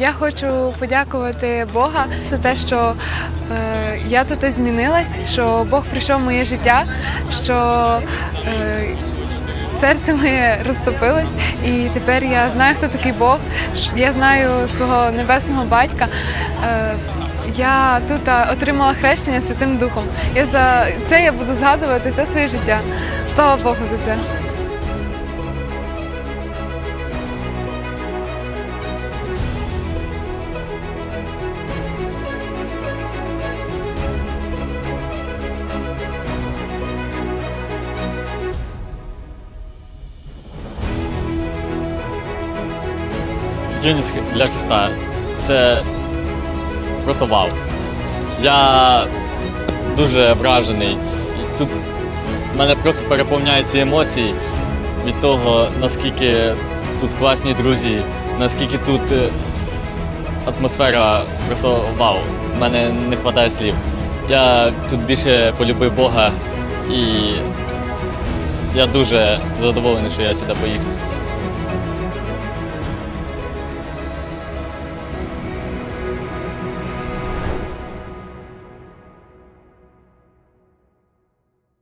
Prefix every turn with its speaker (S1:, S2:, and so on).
S1: Я хочу подякувати Бога за те, що е, я тут змінилась, що Бог прийшов в моє життя, що е, серце моє розтопилось, і тепер я знаю, хто такий Бог. Я знаю свого небесного батька. Е, я тут отримала хрещення Святим Духом. Я за це я буду згадувати все своє життя. Слава Богу за це.
S2: Юність для Христа це просто вау. Я дуже вражений. І Тут мене просто переповняють ці емоції від того, наскільки тут класні друзі, наскільки тут е, атмосфера просто вау. У мене не вистачає слів. Я тут більше полюбив Бога і я дуже задоволений, що я сюди поїхав.